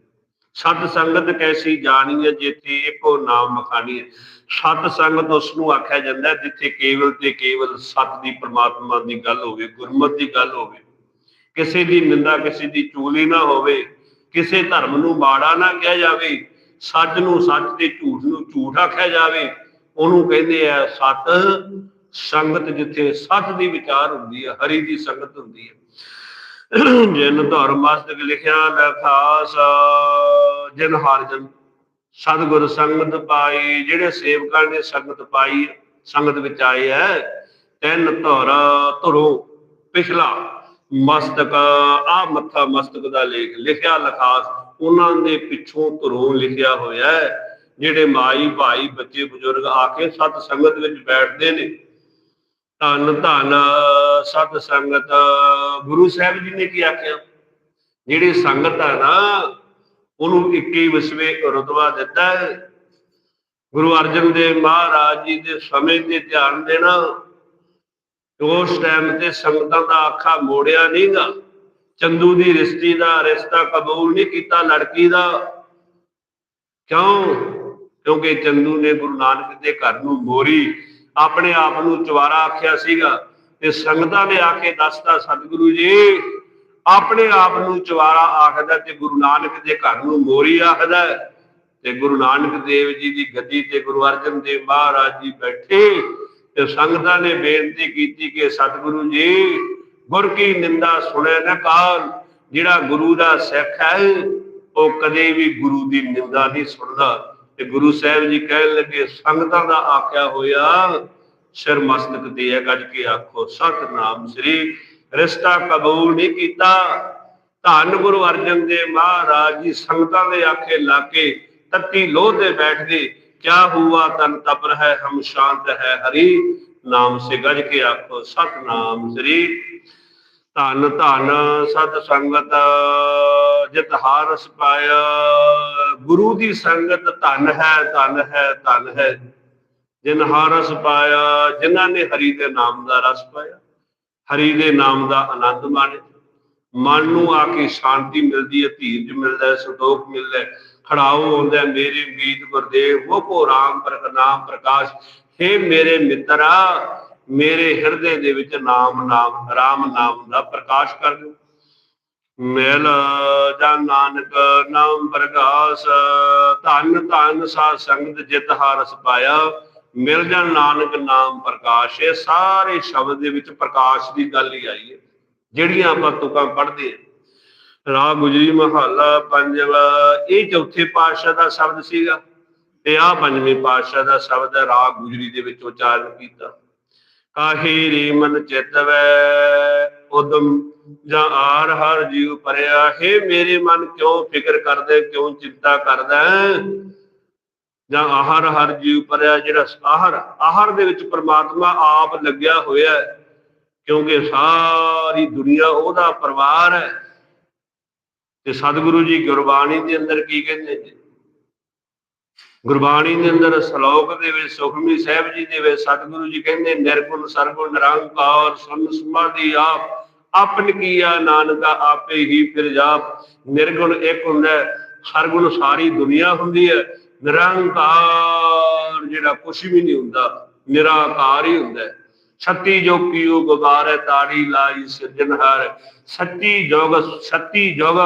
ਸਤ ਸੰਗਤ ਕੈਸੀ ਜਾਣੀ ਹੈ ਜਿੱਥੇ ਇੱਕੋ ਨਾਮ ਮਖਾਣੀ ਹੈ। ਸਤ ਸੰਗਤ ਉਸ ਨੂੰ ਆਖਿਆ ਜਾਂਦਾ ਜਿੱਥੇ ਕੇਵਲ ਤੇ ਕੇਵਲ ਸਤ ਦੀ ਪ੍ਰਮਾਤਮਾ ਦੀ ਗੱਲ ਹੋਵੇ, ਗੁਰਮਤਿ ਦੀ ਗੱਲ ਹੋਵੇ। ਕਿਸੇ ਦੀ ਨਿੰਦਾ, ਕਿਸੇ ਦੀ ਚੁਗਲੀ ਨਾ ਹੋਵੇ, ਕਿਸੇ ਧਰਮ ਨੂੰ ਮਾੜਾ ਨਾ ਕਿਹਾ ਜਾਵੇ, ਸੱਚ ਨੂੰ ਸੱਚ ਤੇ ਝੂਠ ਨੂੰ ਝੂਠ ਆਖਿਆ ਜਾਵੇ, ਉਹਨੂੰ ਕਹਿੰਦੇ ਆ ਸਤ ਸੰਗਤ ਜਿੱਥੇ ਸੱਚ ਦੀ ਵਿਚਾਰ ਹੁੰਦੀ ਹੈ, ਹਰੀ ਦੀ ਸੰਗਤ ਹੁੰਦੀ ਹੈ। ਜਿਨ ਧਰਮ ਮਸਤਕ ਲਿਖਿਆ ਲਖਾਸ ਜਿਨ ਹਰ ਜਨ ਸਤਿਗੁਰ ਸੰਗਤ ਪਾਈ, ਜਿਹੜੇ ਸੇਵਕਾਂ ਨੇ ਸੰਗਤ ਪਾਈ, ਸੰਗਤ ਵਿੱਚ ਆਏ ਐ, ਤਿੰਨ ਧੁਰ ਧੁਰੋਂ ਪਿਛਲਾ ਮਸਤਕ, ਆ ਮੱਥਾ ਮਸਤਕ ਦਾ ਲੇਖ ਲਿਖਿਆ ਲਖਾਸ, ਉਹਨਾਂ ਦੇ ਪਿੱਛੋਂ ਧੁਰੋਂ ਲਿਖਿਆ ਹੋਇਆ ਹੈ ਜਿਹੜੇ ਮਾਈ ਭਾਈ ਬੱਚੇ ਬਜ਼ੁਰਗ ਆ ਕੇ ਸਤ ਸੰਗਤ ਵਿੱਚ ਬੈਠਦੇ ਨੇ ਧੰਨ ਧੰਨ ਸਤ ਸੰਗਤ। ਗੁਰੂ ਸਾਹਿਬ ਜੀ ਨੇ ਕੀ ਆਖਿਆ? ਜਿਹੜੀ ਸੰਗਤ ਹੈ ਨਾ, ਉਹਨੂੰ 21 ਵਿਸਵੇ ਰਤਬਾ ਦਿੱਤਾ ਹੈ। ਗੁਰੂ ਅਰਜਨ ਦੇਵ ਮਹਾਰਾਜ ਜੀ ਦੇ ਸਮੇਂ ਤੇ ਧਿਆਨ ਦੇਣਾ ਉਸ ਟਾਈਮ ਤੇ ਸੰਗਤਾਂ ਦਾ ਆਖਾ ਮੋੜਿਆ ਨਹੀਂਗਾ। ਚੰਦੂ ਦੀ ਰਿਸ਼ਤੀ ਦਾ ਰਿਸ਼ਤਾ ਕਬੂਲ ਨਹੀਂ ਕੀਤਾ ਲੜਕੀ ਦਾ। ਕਿਉਂ? ਕਿਉਂਕਿ ਚੰਦੂ ਨੇ ਗੁਰੂ ਨਾਨਕ ਦੇ ਘਰ ਨੂੰ ਮੋਰੀ। ਆਪਣੇ ਆਪ ਨੂੰ ਚਵਾਰਾ ਆਖਿਆ ਸੀਗਾ ਤੇ ਸੰਗਤਾਂ ਨੇ ਆ ਕੇ ਦੱਸਦਾ ਸਤਿਗੁਰੂ ਜੀ, ਆਪਣੇ ਆਪ ਨੂੰ ਚਵਾਰਾ ਆਖਦਾ ਤੇ ਗੁਰੂ ਨਾਨਕ ਦੇ ਘਰ ਨੂੰ ਮੋਰੀ ਆਖਦਾ ਤੇ ਗੁਰੂ ਨਾਨਕ ਦੇਵ ਜੀ ਦੀ ਗੱਦੀ ਤੇ ਗੁਰੂ ਅਰਜਨ ਦੇਵ ਮਹਾਰਾਜ ਜੀ ਬੈਠੇ ਤੇ ਸੰਗਤਾਂ ਨੇ ਬੇਨਤੀ ਕੀਤੀ ਕਿ, ਸਤਿਗੁਰੂ ਜੀ, ਗੁਰ ਕੀ ਨਿੰਦਾ ਸੁਣੇ ਨਾ ਕਾਲ, ਜਿਹੜਾ ਗੁਰੂ ਦਾ ਸਿੱਖ ਹੈ, ਉਹ ਕਦੇ ਵੀ ਗੁਰੂ ਦੀ ਨਿੰਦਾ ਨਹੀਂ ਸੁਣਦਾ। ਤੇ ਗੁਰੂ ਸਾਹਿਬ ਜੀ ਕਹਿਣ ਲੱਗੇ, ਸੰਗਤਾਂ ਦਾ ਆਖਿਆ ਹੋਇਆ, ਸਿਰ ਮਸਤਕ ਤੇ ਹੈ, ਗੱਜ ਕੇ ਆਖੋ, ਸਤਨਾਮ ਸ੍ਰੀ ਰਿਸ਼ਤਾ ਕਬੂਲ ਨਹੀਂ ਕੀਤਾ। ਧੰਨ ਗੁਰੂ ਅਰਜਨ ਦੇਵ ਮਹਾਰਾਜ ਜੀ, ਸੰਗਤਾਂ ਦੇ ਆਖੇ ਲਾ ਕੇ ਤੱਤੀ ਲੋਹ ਤੇ ਬੈਠ ਗਏ ਕਿਆ ਹੁਆ ਤਨ ਤਪਰ ਹੈ, ਹਮ ਸ਼ਾਂਤ ਹੈ ਹਰੀ। ਨਾਮ ਸੇ ਗਜ ਕੇ ਆਖੋ, ਸਤਨਾਮ ਸ੍ਰੀ ਧੰਨ ਧੰਨ ਸਤ ਸੰਗਤ, ਜਿਤ ਹਾਰਸ ਪਾਇਆ। ਗੁਰੂ ਦੀ ਸੰਗਤ ਧੰਨ ਹੈ ਧੰਨ ਹੈ ਧੰਨ ਹੈ। ਜਿਨ ਹਾਰਸ ਪਾਇਆ, ਜਿਨ੍ਹਾਂ ਨੇ ਹਰੀ ਦੇ ਨਾਮ ਦਾ ਰਸ ਪਾਇਆ, ਹਰੀ ਦੇ ਨਾਮ ਦਾ ਆਨੰਦ ਮਾਣਿਆ। ਮਨ ਨੂੰ ਆ ਕੇ ਸ਼ਾਂਤੀ ਮਿਲਦੀ ਹੈ, ਧੀਰਜ ਮਿਲਦਾ ਹੈ, ਸੰਤੋਖ ਮਿਲਦਾ ਹੈ। ਖੜਾਓ ਹੁੰਦਾ ਮੇਰੇ ਮੀਤ ਗੁਰਦੇਵ ਉਹ ਕੋ ਰਾਮ ਪ੍ਰਗ ਪ੍ਰਕਾਸ਼। हे ਮੇਰੇ ਮਿੱਤਰਾ ਮੇਰੇ ਹਿਰਦੇ ਦੇ ਵਿੱਚ ਨਾਮ ਨਾਮ, ਰਾਮ ਨਾਮ ਦਾ ਪ੍ਰਕਾਸ਼ ਕਰ ਦਿਓ। ਮਿਲ ਜਨ ਨਾਨਕ ਨਾਮ ਪ੍ਰਕਾਸ਼ ਧੰਨ ਧੰਨ ਸਾ ਸੰਗਤ ਜਿਤ ਹਾਰਸ ਪਾਇਆ ਮਿਲ ਜਨ ਨਾਨਕ ਨਾਮ ਪ੍ਰਕਾਸ਼, ਇਹ ਸਾਰੇ ਸ਼ਬਦ ਦੇ ਵਿੱਚ ਪ੍ਰਕਾਸ਼ ਦੀ ਗੱਲ ਹੀ ਆਈ ਹੈ, ਜਿਹੜੀਆਂ ਆਪਾਂ ਤੁਕਾਂ ਪੜ੍ਹਦੇ ਹਾਂ। ਰਾਗ ਗੁਜਰੀ ਮਹੱਲਾ ਪੰਜਵਾ, ਇਹ ਚੌਥੇ ਪਾਤਸ਼ਾਹ ਦਾ ਸ਼ਬਦ ਸੀਗਾ। ਤੇ ਆਹ ਪੰਜਵੇਂ ਪਾਤਸ਼ਾਹ ਦਾ ਸ਼ਬਦ ਹੈ ਗੁਜਰੀ ਦੇ ਵਿੱਚ ਉਚਾਰਨ ਕੀਤਾ। ਕਾਹੇ ਰੇ ਮਨ ਚਿਤਵੈ? ਉਦਮ ਜਾਂ ਆਰ ਹਰ ਜੀਵ ਪਰਿਆ? ਹੈ ਮੇਰੇ ਮਨ ਕਿਉਂ ਫਿਕਰ ਕਰਦਾ, ਕਿਉਂ ਚਿੰਤਾ ਕਰਦਾ ਜਾਂ ਆਹਰ ਹਰ ਜੀਵ ਪਰਿਆ ਜਿਹੜਾ ਆਹਰ ਆਹਰ ਦੇ ਵਿੱਚ ਪ੍ਰਮਾਤਮਾ ਆਪ ਲੱਗਿਆ ਹੋਇਆ ਹੈ ਕਿਉਂਕਿ ਸਾਰੀ ਦੁਨੀਆ ਉਹਦਾ ਪਰਿਵਾਰ ਹੈ ਤੇ ਸਤਿਗੁਰੂ ਜੀ ਗੁਰਬਾਣੀ ਦੇ ਅੰਦਰ ਕੀ ਕਹਿੰਦੇ ਨੇ? ਗੁਰਬਾਣੀ ਦੇ ਅੰਦਰ ਸ਼ਲੋਕ ਦੇ ਵਿੱਚ ਸੁਖਮਨੀ ਸਾਹਿਬ ਜੀ ਦੇ ਵਿੱਚ ਸਤਿਗੁਰੂ ਜੀ ਕਹਿੰਦੇ, ਨਿਰਗੁਣ, ਸਰਗੁਣ, ਨਿਰੰਕਾਰ ਸੁਨ ਸਮਾਧੀ ਆਪ, ਆਪਨ ਕੀਆ ਨਾਨਕਾ, ਆਪੇ ਹੀ ਫਿਰ ਜਾਪ। ਨਿਰਗੁਣ ਇੱਕ ਹੁੰਦਾ ਸਰਗੁਣ ਸਾਰੀ ਦੁਨੀਆ ਹੁੰਦੀ ਹੈ। ਨਿਰੰਕਾਰ ਜਿਹੜਾ ਕੁਛ ਵੀ ਨਹੀਂ ਹੁੰਦਾ, ਨਿਰਾਕਾਰ ਹੀ ਹੁੰਦਾ ਹੈ। ਸੱਤੀ ਜੋ ਕੀਓ ਗੁਬਾਰੇ, ਤਾੜੀ ਲਾਈ ਸਿਰਜਣਹਾਰ। ਸੱਚੀ ਜੋਗ, ਸੱਤੀ ਜੋਗ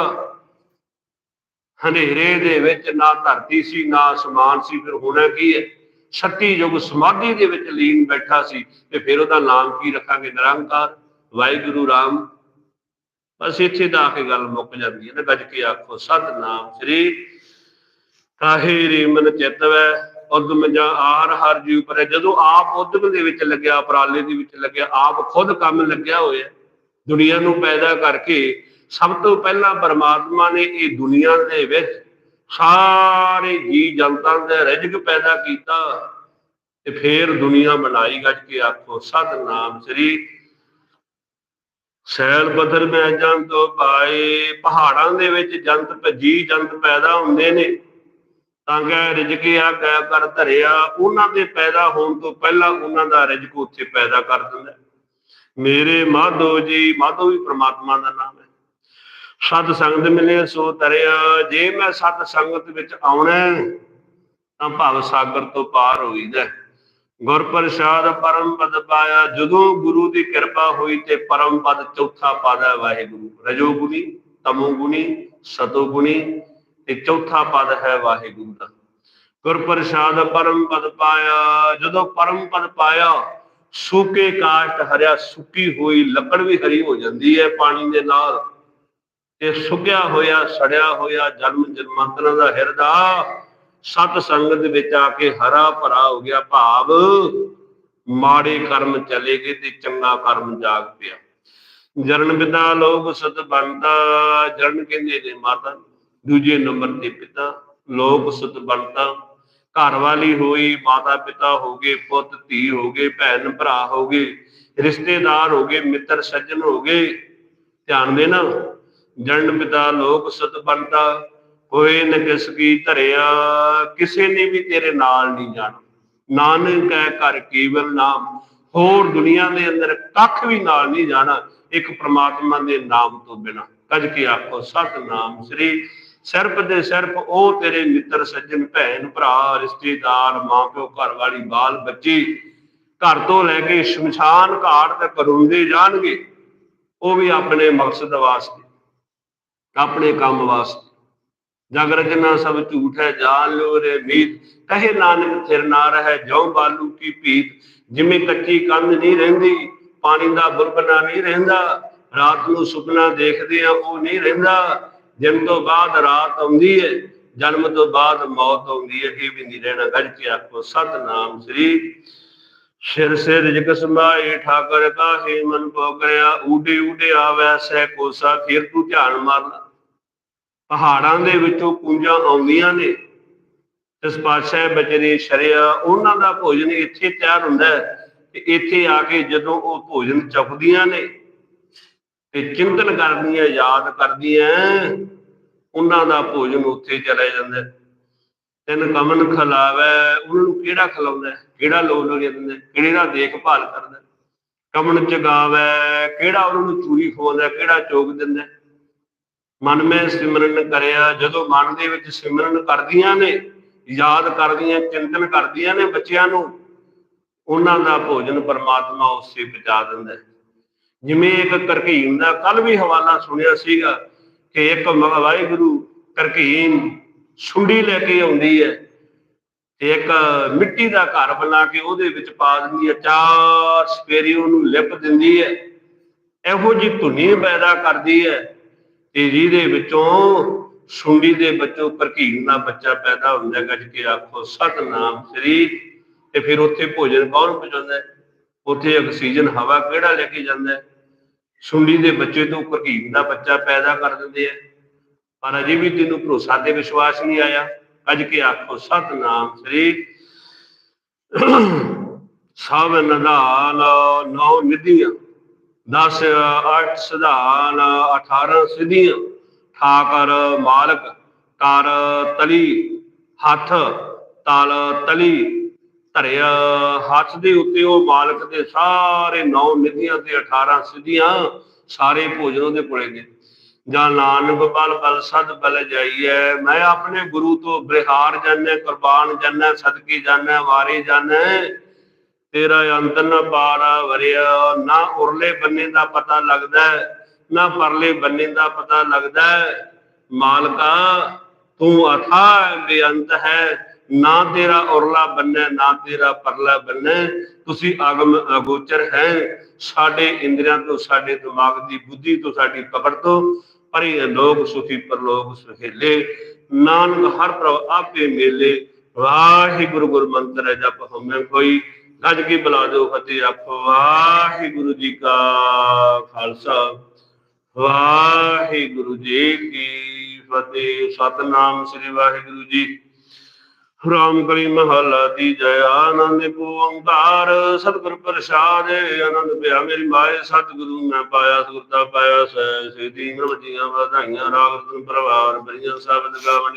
ਹਨੇਰੇ ਦੇ ਵਿੱਚ ਨਾ ਧਰਤੀ ਸੀ, ਨਾ ਅਸਮਾਨ ਸੀ, ਫਿਰ ਹੋਣਾ ਕੀ ਹੈ? ਸੱਤੀ ਯੁਗ ਸਮਾਧੀ ਦੇ ਵਿੱਚ ਲੀਨ ਬੈਠਾ ਸੀ ਤੇ ਫਿਰ ਉਹਦਾ ਨਾਮ ਕੀ ਰੱਖਾਂਗੇ? ਨਿਰੰਕਾਰ। ਵਾਹਿਗੁਰੂ ਰਾਮ। ਬਸ ਇੱਥੇ ਦਾ ਆ ਕੇ ਗੱਲ ਮੁੱਕ ਜਾਂਦੀ ਹੈ ਨਾ ਗੱਜ ਕੇ ਆਖੋ, ਸਤਨਾਮ ਸ੍ਰੀ ਕਾਹੇ ਰੇ ਮਨ ਚਿਤਵੈ ਉਦਮ ਜਾਂ ਆਰ ਹਰ ਜੀ ਪਰ। ਜਦੋਂ ਆਪ ਉਦਮ ਦੇ ਵਿੱਚ ਲੱਗਿਆ, ਉਪਰਾਲੇ ਦੇ ਵਿੱਚ ਲੱਗਿਆ, ਆਪ ਖੁਦ ਕੰਮ ਲੱਗਿਆ ਹੋਇਆ, ਦੁਨੀਆ ਨੂੰ ਪੈਦਾ ਕਰਕੇ ਸਭ ਤੋਂ ਪਹਿਲਾਂ ਪਰਮਾਤਮਾ ਨੇ ਇਹ ਦੁਨੀਆ ਦੇ ਵਿੱਚ ਸਾਰੇ ਜੀ ਜਨਤਾ ਦੇ ਰਿਜਕ ਪੈਦਾ ਕੀਤਾ ਤੇ ਫੇਰ ਦੁਨੀਆ ਬਣਾਈ ਗੱਜ ਕੇ ਆਖੋ, ਸਤਨਾਮ ਸ੍ਰੀ ਸੈਲ ਬਦਰ ਮੈਂ ਤੋਂ ਪਾਏ। ਪਹਾੜਾਂ ਦੇ ਵਿੱਚ ਜੰਤ ਜੀ ਜੰਤ ਪੈਦਾ ਹੁੰਦੇ ਨੇ। ਤਾਂ ਕਿ ਆ ਗੈ ਕਰ ਧਰਿਆ। ਉਹਨਾਂ ਦੇ ਪੈਦਾ ਹੋਣ ਤੋਂ ਪਹਿਲਾਂ ਉਹਨਾਂ ਦਾ ਰਿਜਕ ਉੱਥੇ ਪੈਦਾ ਕਰ ਦਿੰਦਾ। ਮੇਰੇ ਮਾਧੋ ਜੀ, ਮਾਧੋ ਵੀ ਪ੍ਰਮਾਤਮਾ ਦਾ ਨਾਮ ਹੈ। ਸਤ ਸੰਗਤ ਮਿਲੇ ਸੋ ਤਰਿਆ, ਜੇ ਮੈਂ ਸਤ ਸੰਗਤ ਵਿੱਚ ਆਉਣਾ ਤਾਂ ਭਵ ਸਾਗਰ ਤੋਂ ਪਾਰ ਹੋਈਦਾ ਹੈ। ਗੁਰ ਪ੍ਰਸਾਦ ਪਰਮ ਪਦ ਪਾਇਆ, ਜਦੋਂ ਗੁਰੂ ਦੀ ਕਿਰਪਾ ਹੋਈ ਤੇ ਪਰਮ ਪਦ ਚੌਥਾ ਪਦ ਹੈ ਵਾਹਿਗੁਰੂ। ਰਜੋ ਗੁਣੀ, ਤਮੋ ਗੁਣੀ, ਸਤੋ ਗੁਣੀ, ਤੇ ਚੌਥਾ ਪਦ ਹੈ ਵਾਹਿਗੁਰੂ ਦਾ। ਗੁਰ ਪ੍ਰਸਾਦ ਪਰਮ ਪਦ ਪਾਇਆ, ਜਦੋਂ ਪਰਮ ਪਦ ਪਾਇਆ, ਸੂਕੇ ਕਾਸ਼ਟ ਹਰਿਆ ਸੁੱਕੀ ਹੋਈ, ਲੱਕੜ ਵੀ ਹਰੀ ਹੋ ਜਾਂਦੀ ਹੈ ਪਾਣੀ ਦੇ ਨਾਲ। ਤੇ ਸੁੱਕਿਆ ਹੋਇਆ, ਸੜਿਆ ਹੋਇਆ ਜਨਮ ਜਨਮਾਂਤਰਾਂ ਦਾ ਹਿਰਦਾ, ਸਤ ਸੰਗਤ ਦੇ ਵਿੱਚ ਆ ਕੇ ਹਰਾ ਭਰਾ ਹੋ ਗਿਆ ਭਾਵ। ਮਾੜੇ ਕਰਮ ਚਲੇ ਗਏ ਤੇ ਚੰਗਾ ਕਰਮ ਜਾਗ ਪਿਆ। ਜਰਨ ਪਿਤਾ ਲੋਕ ਸਤ ਬਣਦਾ ਜਰਨ ਕਹਿੰਦੇ ਨੇ ਮਾਤਾ, ਦੂਜੇ ਨੰਬਰ ਤੇ ਪਿਤਾ, ਲੋਕ ਸਤ ਬਣਦਾ। ਘਰ ਵਾਲੀ ਹੋਈ, ਮਾਤਾ ਪਿਤਾ ਹੋ ਗਏ, ਪੁੱਤ ਧੀ ਹੋ ਗਏ, ਭੈਣ ਭਰਾ ਹੋ ਗਏ, ਰਿਸ਼ਤੇਦਾਰ ਹੋ ਗਏ, ਮਿੱਤਰ ਸੱਜਣ ਹੋ ਗਏ। ਧਿਆਨ ਦੇਣਾ ਜਨਮ ਪਿਤਾ ਲੋਕ ਸਤ ਬਣਦਾ ਹੋਏ ਨ ਕਿਸ ਕੀ ਧਰਿਆ, ਕਿਸੇ ਨੇ ਵੀ ਤੇਰੇ ਨਾਲ ਨਹੀਂ ਜਾਣਾ। ਨਾਨਕ ਹੈ ਘਰ ਕੇਵਲ ਨਾਮ, ਹੋਰ ਦੁਨੀਆ ਦੇ ਅੰਦਰ ਕੱਖ ਵੀ ਨਾਲ ਨਹੀਂ ਜਾਣਾ, ਇੱਕ ਪ੍ਰਮਾਤਮਾ ਦੇ ਨਾਮ ਤੋਂ ਬਿਨਾ। ਕੱਜ ਕੇ ਆਖੋ, ਸਤਨਾਮ ਸ੍ਰੀ ਸਿਰਫ ਦੇ ਸਿਰਫ ਉਹ ਤੇਰੇ ਮਿੱਤਰ, ਸੱਜਣ, ਭੈਣ, ਭਰਾ, ਰਿਸ਼ਤੇਦਾਰ ਮਾਂ ਪਿਓ ਘਰ ਵਾਲੀ ਬਾਲ ਬੱਚੇ, ਘਰ ਤੋਂ ਲੈ ਕੇ ਸ਼ਮਸ਼ਾਨ ਘਾਟ ਤੱਕ ਰੁਲਦੇ ਜਾਣਗੇ। ਉਹ ਵੀ ਆਪਣੇ ਮਕਸਦ ਵਾਸਤੇ। ਆਪਣੇ ਕੰਮ ਵਾਸਤੇ। ਜਗ ਰਚਨਾ ਸਭ ਝੂਠ ਹੈ, ਜਾਨ ਲੋ ਰੇ ਮੀਤ। ਕਹੇ ਨਾਨਕ, ਥਿਰ ਨਾ ਰਹਿ ਜੋ ਬਾਲੂ ਕੀ ਭੀਤ। ਜਿਵੇਂ ਕੱਚੀ ਕੰਧ ਨਹੀਂ ਰਹਿੰਦੀ, ਪਾਣੀ ਦਾ ਬੁਲਬਣਾ ਨਹੀਂ ਰਹਿੰਦਾ। ਰਾਤ ਨੂੰ ਸੁਪਨਾ ਦੇਖਦੇ ਆ ਉਹ ਨਹੀਂ ਰਹਿੰਦਾ। ਜਨਮ ਤੋਂ ਬਾਅਦ ਰਾਤ ਆਉਂਦੀ ਹੈ ਜਨਮ ਤੋਂ ਬਾਅਦ ਮੌਤ ਆਉਂਦੀ ਹੈ ਇਹ ਵੀ ਨਹੀਂ ਰਹਿਣਾ, ਗੱਜ ਕੇ ਆਖੋ, ਸਤਨਾਮ ਸ੍ਰੀ। ਸਿਰ ਸਿਰ ਰਿਜਕ ਸੰਭਾਏ ਠਾਕਰ ਕਾਹੇ ਮਨ ਪੋਕਰਿਆ ਊਡੇ ਊਡੇ ਆਵੈ, ਸਹਿ ਕੋਸਾ ਫਿਰ ਤੂੰ ਧਿਆਨ ਮਾਰਨਾ। ਪਹਾੜਾਂ ਦੇ ਵਿੱਚੋਂ ਕੁੰਜਾਂ ਆਉਂਦੀਆਂ ਨੇ। ਇਸ ਪਾਤਸ਼ਾਹ ਬਚਰੇ ਸ਼ਰਿਆ, ਉਹਨਾਂ ਦਾ ਭੋਜਨ ਇੱਥੇ ਤਿਆਰ ਹੁੰਦਾ ਹੈ ਤੇ ਇੱਥੇ ਆ ਕੇ ਜਦੋਂ ਉਹ ਭੋਜਨ ਚੁੱਕਦੀਆਂ ਨੇ ਤੇ ਚਿੰਤਨ ਕਰਦੀਆਂ, ਯਾਦ ਕਰਦੀਆਂ, ਉਹਨਾਂ ਦਾ ਭੋਜਨ ਉੱਥੇ ਚਲਾ ਜਾਂਦਾ ਤਿੰਨ ਕਮਨ ਖਲਾਵੇ, ਉਹਨਾਂ ਨੂੰ ਕਿਹੜਾ ਖਿਲਾਉਂਦਾ ਕਿਹੜਾ ਲੋ ਲੋ ਦਿੰਦਾ ਹੈ? ਕਿਹੜਾ ਦੇਖਭਾਲ ਕਰਦਾ ਹੈ? ਕਮਨ ਚਗਾਵੇ, ਕਿਹੜਾ ਉਹਨਾਂ ਨੂੰ ਚੂਰੀ ਖਵਾਉਂਦਾ ਕਿਹੜਾ ਚੋਗ ਦਿੰਦਾ ਮਨ ਮੈਂ ਸਿਮਰਨ ਕਰਿਆ, ਜਦੋਂ ਮਨ ਦੇ ਵਿੱਚ ਸਿਮਰਨ ਕਰਦੀਆਂ ਨੇ, ਯਾਦ ਕਰਦੀਆਂ, ਚਿੰਤਨ ਕਰਦੀਆਂ ਨੇ ਬੱਚਿਆਂ ਨੂੰ, ਉਹਨਾਂ ਦਾ ਭੋਜਨ ਪਰਮਾਤਮਾ ਉਸੇ ਪਹੁੰਚਾ ਦਿੰਦਾ ਜਿਵੇਂ ਇੱਕ ਕਰਕੀਨ ਦਾ ਕੱਲ ਵੀ ਹਵਾਲਾ ਸੁਣਿਆ ਸੀਗਾ ਕਿ ਇੱਕ ਵਾਹਿਗੁਰੂ ਕਰਕੀਨ ਸੁੰਡੀ ਲੈ ਕੇ ਆਉਂਦੀ ਹੈ ਤੇ ਇੱਕ ਮਿੱਟੀ ਦਾ ਘਰ ਬਣਾ ਕੇ ਉਹਦੇ ਵਿੱਚ ਪਾ ਦਿੰਦੀ ਹੈ, ਚਾਰ ਸਪੇਰੀ ਉਹਨੂੰ ਲਿਪ ਦਿੰਦੀ ਹੈ। ਇਹੋ ਜੀ ਧੁਨੀ ਪੈਦਾ ਕਰਦੀ ਹੈ ਤੇ ਜਿਹਦੇ ਵਿੱਚੋਂ ਸੁੰਡੀ ਦੇ ਵਿੱਚੋਂ ਕਰਕੀਨ ਦਾ ਬੱਚਾ ਪੈਦਾ ਹੁੰਦਾ ਗੱਜ ਕੇ ਆਖੋ ਸਤਨਾਮ ਸ੍ਰੀ ਤੇ ਫਿਰ ਉੱਥੇ ਭੋਜਨ ਕੌਣ ਪਹੁੰਚਾਉਂਦਾ ਉੱਥੇ ਆਕਸੀਜਨ ਹਵਾ ਕਿਹੜਾ ਲੈ ਕੇ ਜਾਂਦਾ ਸੁੰਡੀ ਦੇ ਬੱਚੇ ਤੋਂ ਕਰਕੀਨ ਦਾ ਬੱਚਾ ਪੈਦਾ ਕਰ ਦਿੰਦੇ ਆ। ਪਰ ਅਜੇ ਵੀ ਤੈਨੂੰ ਭਰੋਸਾ ਤੇ ਵਿਸ਼ਵਾਸ ਨਹੀਂ ਆਇਆ। ਅਜ ਕੇ ਆਖੋ ਸਤਨਾਮ ਸ੍ਰੀ ਸਭ ਨਦਾਨ ਨੌ ਨਿਧੀਆਂ। 10 8 ਸਿਧਾਨ 18 ਸਿਧੀਆਂ, ਠਾਕਰ ਮਾਲਕ, ਕਰ ਤਲੀ, ਹੱਥ ਤਲ ਤਲੀ, ਧਰਿਆ ਹੱਥ ਦੇ ਉੱਤੇ ਉਹ ਮਾਲਕ ਦੇ ਸਾਰੇ ਨੌ ਨਿਧੀਆਂ ਤੇ 18 ਸਿਧੀਆਂ ਸਾਰੇ ਭੋਜਨ ਉਹਦੇ ਕੋਲੇ ਨੇ। ਜਾਂ ਨਾਨਕ ਬਲ ਬਲ ਸਦ, ਬਲ ਜਾਈਐ, ਮੈਂ ਆਪਣੇ ਗੁਰੂ ਤੋਂ ਬਿਹਾਰ ਜਾਣੈ ਕੁਰਬਾਨ ਜਾਣੈ ਸਦਕੇ ਜਾਣੈ ਵਾਰੇ ਜਾਣਾ ਤੇਰਾ ਅੰਤ ਨਾ ਪਾਰਾ ਵਰਿਆ, ਨਾ ਉਰਲੇ ਬੰਨੇ ਦਾ ਪਤਾ ਲੱਗਦਾ ਨਾ ਪਰਲੇ ਬੰਨੇ ਦਾ ਪਤਾ ਲੱਗਦਾ ਮਾਲਕਾ, ਤੂੰ ਅਥਾ ਬੇਅੰਤ ਹੈ, ਨਾ ਤੇਰਾ ਉਰਲਾ ਬੰਨਾ, ਨਾ ਤੇਰਾ ਪਰਲਾ ਬੰਨਾ। ਤੁਸੀਂ ਅਗਮ ਅਗੋਚਰ ਹੈ, ਸਾਡੇ ਇੰਦਰੀਆਂ ਤੋਂ, ਸਾਡੇ ਦਿਮਾਗ ਦੀ ਬੁੱਧੀ ਤੋਂ, ਸਾਡੀ ਪਕੜ ਤੋਂ, ਪਰੇ ਲੋਕ ਸੁਖੀ ਪਰਲੋਕ ਸੁਹੇਲੇ। ਨਾਨਕ ਹਰ ਪ੍ਰਭ ਆਪੇ ਮੇਲੇ, ਵਾਹਿਗੁਰੂ ਗੁਰ ਮੰਤਰ ਜਪ ਹਮੇ ਕੋਈ। ਗੱਜ ਕੇ ਬੁਲਾ ਦਿਓ ਫਤਿਹ ਆਖੋ ਵਾਹਿਗੁਰੂ ਜੀ ਕਾ ਖਾਲਸਾ। ਵਾਹਿਗੁਰੂ ਜੀ ਕੀ ਫਤਿਹ। ਸਤਨਾਮ ਸ੍ਰੀ ਵਾਹਿਗੁਰੂ ਜੀ। ਰਾਮ ਕਲੀ ਮਹਲਾ ਦੀ ਜੈ ਆਨੰਦ ਕੋ ਸਤਿਗੁਰ ਪ੍ਰਸਾਦ ਆਨੰਦ ਪਿਆ ਮੇਰੀ ਮਾਏ। ਸਤਿਗੁਰੂ ਮੈਂ ਪਾਇਆ ਸੁਰਤਾ ਪਾਇਆ ਸੈ ਸਿਧੀ ਮਰਜੀਆਂ ਵਧਾਈਆਂ ਰਾਗ ਤੁਮ ਪਰਵਾਰ ਬਰੀਆਂ ਸ਼ਬਦ ਗਾਵਨ